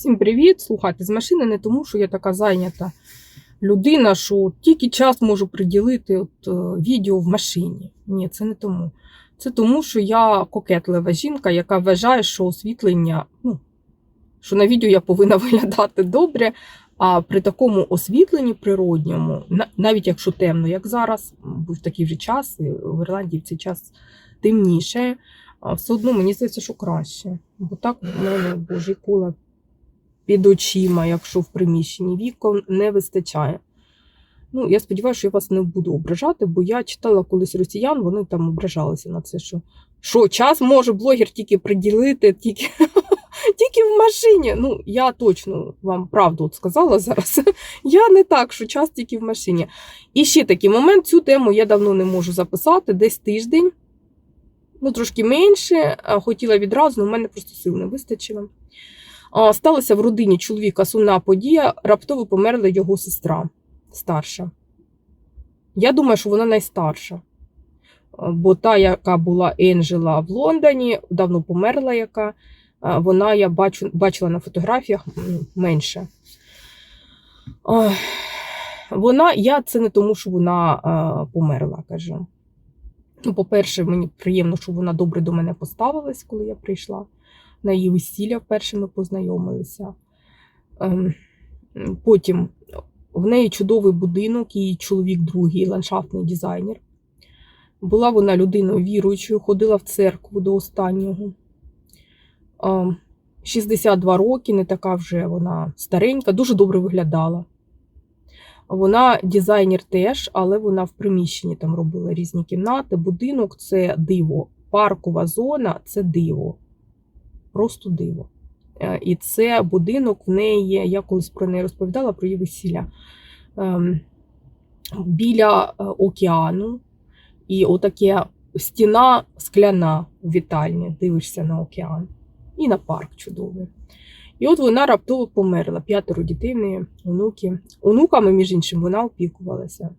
Всім привіт! Слухайте, з машини не тому, що я така зайнята людина, що тільки час можу приділити от, е, відео в машині. Ні, це не тому. Це тому, що я кокетлива жінка, яка вважає, що освітлення, ну, що на відео я повинна виглядати добре, а при такому освітленні природньому, навіть якщо темно, як зараз, був такий вже час, і в Ірландії в цей час темніше, все одно мені здається, що краще. Бо так в мене божий кола під очима, якщо в приміщенні вікон не вистачає. Ну, я сподіваюся, що я вас не буду ображати, бо я читала колись росіян, вони там ображалися на це, що, що час може блогер тільки приділити, тільки, тільки в машині. Ну, я точно вам правду от сказала зараз. Я не так, що час тільки в машині. І ще такий момент, цю тему я давно не можу записати, десь тиждень. Ну, трошки менше, хотіла відразу, але в мене просто сил не вистачило. Сталася в родині чоловіка сумна подія, раптово померла його сестра старша. Я думаю, що вона найстарша. Бо та, яка була Енджела в Лондоні, давно померла, яка вона я бачу, бачила на фотографіях менше. Вона, я це не тому, що вона померла, кажу. Ну, по-перше, мені приємно, що вона добре до мене поставилась, коли я прийшла на її весілля вперше ми познайомилися. Ем, Потім в неї чудовий будинок, її чоловік другий, ландшафтний дизайнер. Була вона людиною віруючою, ходила в церкву до останнього. Ем, 62 роки, не така вже вона старенька, дуже добре виглядала. Вона дизайнер теж, але вона в приміщенні там робила різні кімнати. Будинок це диво. Паркова зона це диво просто диво. Е, І це будинок в неї, я колись про неї розповідала про її весілля. ем, Біля е, океану, і отаке стіна скляна в вітальні, дивишся на океан і на парк чудовий. І от вона раптово померла. П'ятеро дітей в неї, онуки. Онуками, між іншим, вона опікувалася.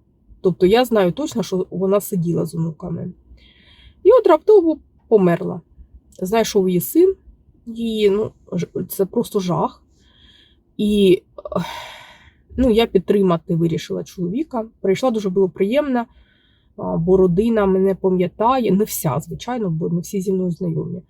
Тобто я знаю точно, що вона сиділа з онуками. І от раптово померла. Знайшов її син, її, ну, це просто жах. І ну, я підтримати вирішила чоловіка. Прийшла дуже було приємно, бо родина мене пам'ятає, не вся, звичайно, бо не всі зі мною знайомі.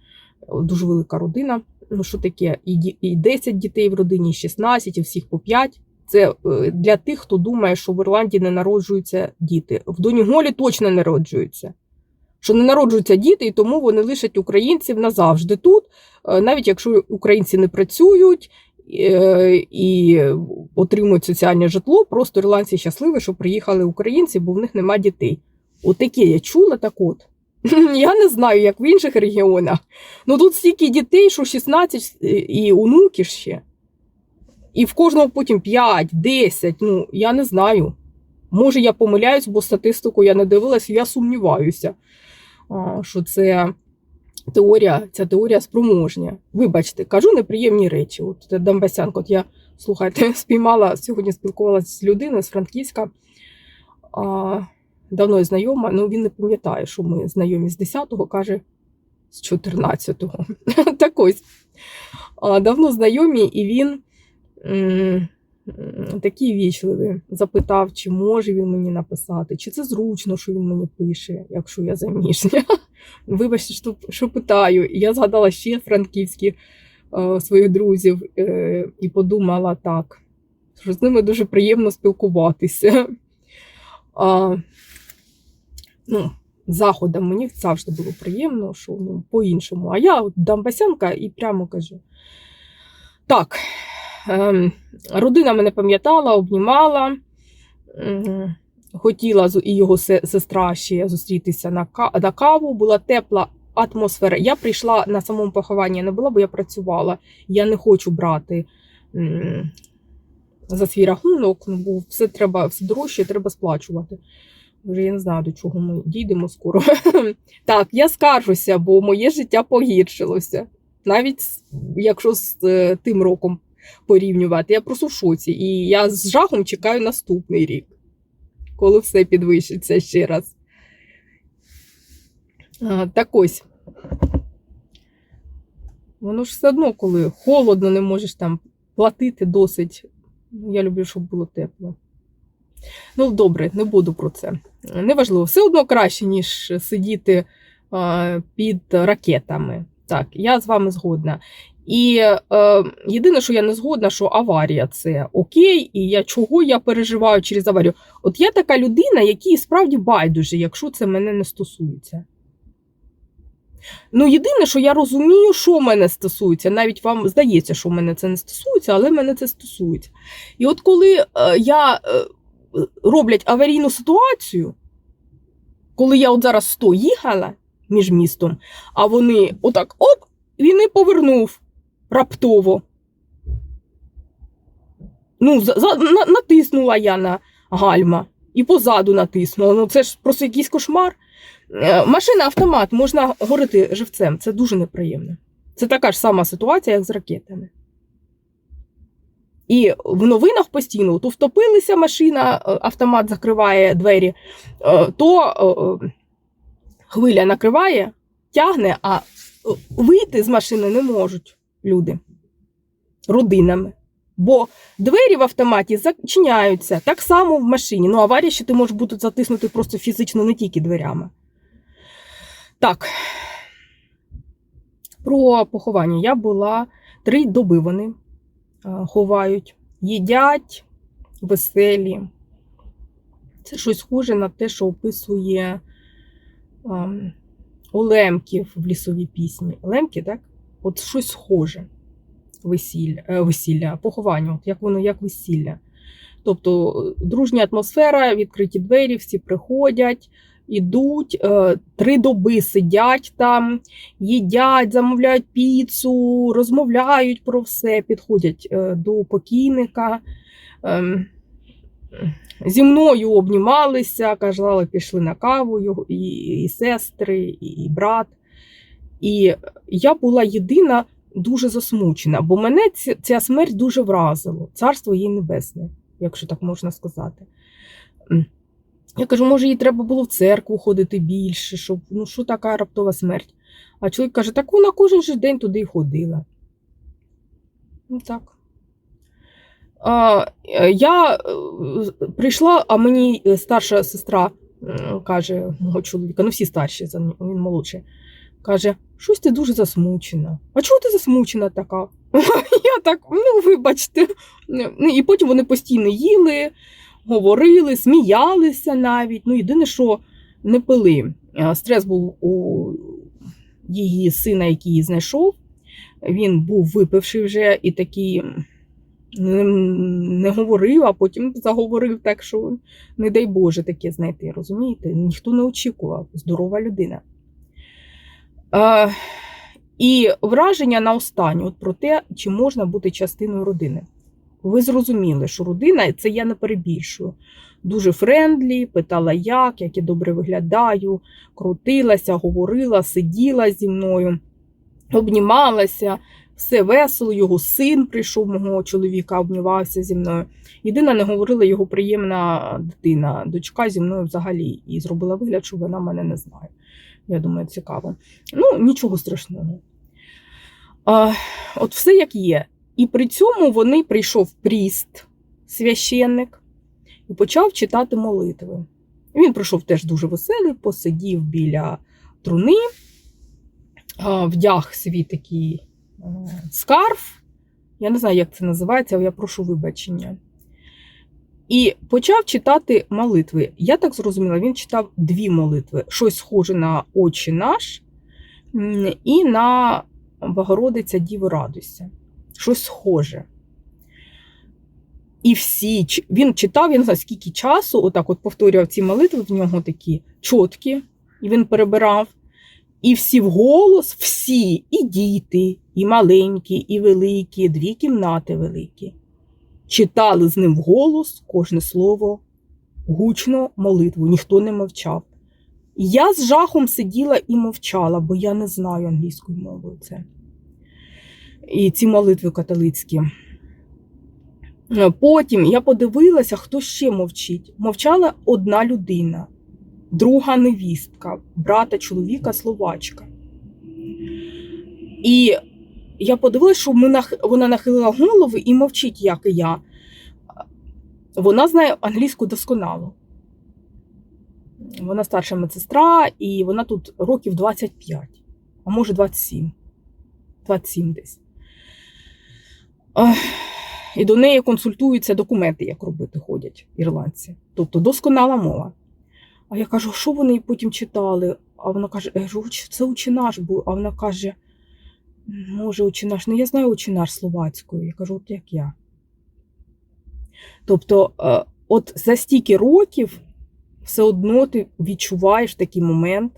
Дуже велика родина. Ну, що таке? І, 10 дітей в родині, і 16, і всіх по 5. Це е, для тих, хто думає, що в Ірландії не народжуються діти. В Доніголі точно не народжуються. Що не народжуються діти, і тому вони лишать українців назавжди тут, навіть якщо українці не працюють е, і отримують соціальне житло, просто ірландці щасливі, що приїхали українці, бо в них нема дітей. Отаке я чула так от. Я не знаю, як в інших регіонах. Ну тут стільки дітей, що 16 і онуки ще. І в кожного потім 5, 10. Ну, я не знаю. Може, я помиляюсь, бо статистику я не дивилась, я сумніваюся, що це теорія, ця теорія спроможня. Вибачте, кажу неприємні речі. От е, Дамбасянко, от я слухайте, спіймала сьогодні спілкувалася з людиною з Франківська. А, давно знайома, ну він не пам'ятає, що ми знайомі з 10-го, каже з 14-го. так ось. Давно знайомі, і він м, такий вічливий. Запитав, чи може він мені написати, чи це зручно, що він мені пише, якщо я заміжня. Вибачте, що, що питаю. І Я згадала ще франківські е, своїх друзів е, і подумала так, що з ними дуже приємно спілкуватися. А, ну, заходом мені завжди було приємно, що ну, по-іншому. А я от дамбасянка і прямо кажу. Так, ем, родина мене пам'ятала, обнімала. Хотіла з- його сестра ще зустрітися на, ка- на каву, була тепла атмосфера. Я прийшла на самому похованні, не була, бо я працювала. Я не хочу брати за свій рахунок, ну, бо все треба, все дорожче треба сплачувати. Вже я не знаю, до чого ми дійдемо скоро. так, я скаржуся, бо моє життя погіршилося. Навіть якщо з е, тим роком порівнювати, я просто в шоці. І я з жахом чекаю наступний рік, коли все підвищиться ще раз. А, так ось. Воно ж все одно, коли холодно, не можеш там платити досить. Я люблю, щоб було тепло. Ну, добре, не буду про це. Неважливо, все одно краще, ніж сидіти е, під ракетами. Так, я з вами згодна. І е, єдине, що я не згодна, що аварія це окей, і я чого я переживаю через аварію. От я така людина, якій справді байдуже, якщо це мене не стосується. Ну, єдине, що я розумію, що мене стосується. Навіть вам здається, що мене це не стосується, але мене це стосується. І от коли е, я е, роблять аварійну ситуацію, коли я от зараз 100 їхала між містом, а вони отак оп, він і повернув раптово. Ну, за, за, на, натиснула я на гальма і позаду натиснула. Ну це ж просто якийсь кошмар. Е, Машина автомат можна горити живцем. Це дуже неприємно. Це така ж сама ситуація, як з ракетами. І в новинах постійно то втопилися машина, е, автомат закриває двері, е, то хвиля накриває, тягне, а вийти з машини не можуть люди родинами. Бо двері в автоматі зачиняються так само в машині. Ну, аварія, що ти можеш бути затиснути просто фізично не тільки дверями. Так. Про поховання. Я була три доби вони ховають, їдять веселі. Це щось схоже на те, що описує ем, у Лемків в лісовій пісні. Лемки, так? От щось схоже весілля, е, весілля поховання, от як воно як весілля. Тобто е, дружня атмосфера, відкриті двері, всі приходять, ідуть, е, три доби сидять там, їдять, замовляють піцу, розмовляють про все, підходять до покійника. Ем, Зі мною обнімалися, казали, пішли на каву і, і сестри, і брат. І я була єдина дуже засмучена, бо мене ця, смерть дуже вразила. Царство їй небесне, якщо так можна сказати. Я кажу, може, їй треба було в церкву ходити більше, щоб ну що така раптова смерть. А чоловік каже, так вона кожен же день туди й ходила. Ну так. А, е, я е, прийшла, а мені е, старша сестра каже, мого чоловіка, ну всі старші, він молодший, каже, щось ти дуже засмучена. А чого ти засмучена така? Я так, ну вибачте. І потім вони постійно їли, говорили, сміялися навіть. Ну, єдине, що не пили. Стрес був у її сина, який її знайшов. Він був випивши вже і такий не говорив, а потім заговорив так, що не дай Боже таке знайти. Розумієте? Ніхто не очікував. Здорова людина. А, і враження на останнє про те, чи можна бути частиною родини. Ви зрозуміли, що родина це я не перебільшую. Дуже френдлі, питала, як, як я добре виглядаю, крутилася, говорила, сиділа зі мною, обнімалася, все весело. Його син прийшов, мого чоловіка, обнімався зі мною. Єдина не говорила його приємна дитина, дочка зі мною взагалі, і зробила вигляд, що вона мене не знає. Я думаю, цікаво. Ну, нічого страшного. А, От все як є. І при цьому вони прийшов пріст, священник, і почав читати молитви. Він прийшов теж дуже веселий, посидів біля труни, вдяг свій такий скарф. Я не знаю, як це називається, але я прошу вибачення. І почав читати молитви. Я так зрозуміла, він читав дві молитви: щось схоже на Отче наш і на Богородиця Діво Радуйся. Щось схоже. І всі він читав, я не скільки часу, отак от повторював ці молитви, в нього такі чіткі, і він перебирав. І всі вголос, всі, і діти, і маленькі, і великі, дві кімнати великі. Читали з ним вголос кожне слово, гучно молитву, ніхто не мовчав. Я з жахом сиділа і мовчала, бо я не знаю англійською мовою це. І ці молитви католицькі. Потім я подивилася, хто ще мовчить. Мовчала одна людина, друга невістка, брата чоловіка словачка. І я подивилася, що ми вона нахилила голову і мовчить, як і я. Вона знає англійську досконало. Вона старша медсестра, і вона тут років 25, а може 27. 27 десь. І до неї консультуються документи, як робити ходять ірландці. Тобто досконала мова. А я кажу, що вони потім читали? А вона каже, «Я кажу, «Уч- це учинаш був. А вона каже, може, учинаш. Ну, я знаю учинаш словацькою. Я кажу, от як я. Тобто, е, от за стільки років все одно ти відчуваєш такий момент.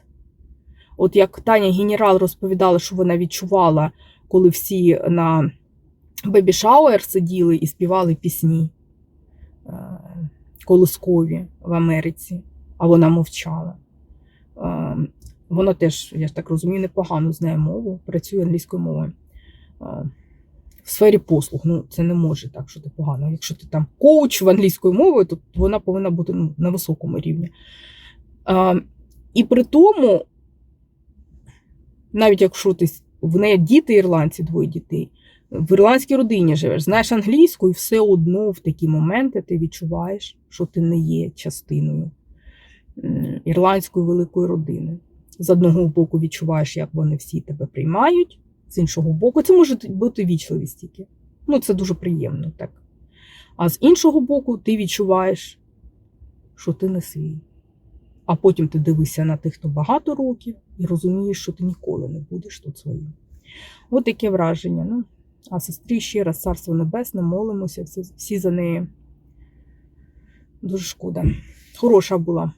От як Таня генерал розповідала, що вона відчувала, коли всі на бебі шауер сиділи і співали пісні е, колискові в Америці, а вона мовчала. Вона теж, я ж так розумію, непогано знає мову, працює англійською мовою. В сфері послуг, ну це не може так, що ти погано. Якщо ти там коуч в англійською мовою, то вона повинна бути ну, на високому рівні. Е, І при тому, навіть якщо ти в неї діти ірландці, двоє дітей, в ірландській родині живеш, знаєш англійську, і все одно в такі моменти ти відчуваєш, що ти не є частиною ірландської великої родини. З одного боку відчуваєш, як вони всі тебе приймають, з іншого боку, це може бути вічливість тільки. Ну, це дуже приємно так. А з іншого боку, ти відчуваєш, що ти не свій. А потім ти дивишся на тих, хто багато років, і розумієш, що ти ніколи не будеш тут своїм. От таке враження. Ну, а сестрі ще раз царство небесне, молимося, всі, за неї. Дуже шкода. Хороша була.